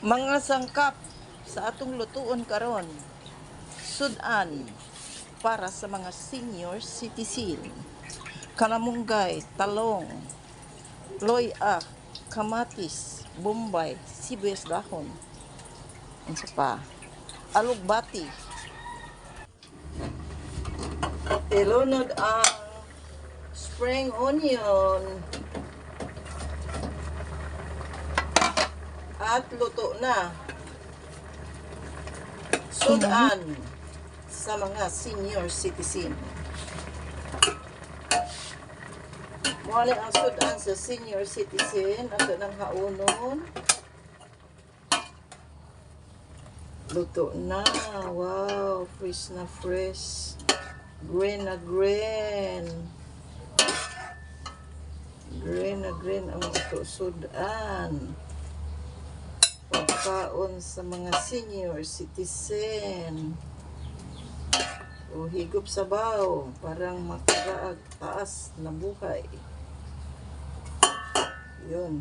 Mga sangkap sa atong lutuon karon. Sudan para sa mga senior citizen. Kalamunggay, talong, loya, kamatis, bombay, sibuyas dahon. Ano pa? Alugbati. Ilunod ang spring onion. At luto na. Sudan sa mga senior citizen. Muli ang sudan sa senior citizen. Ato ng haunon. Luto na. Wow. Fresh na fresh. Green na green. Green na green ang luto sudan pagkaon sa mga senior citizen. O higop sa baw, parang makaraag taas na buhay. Yun.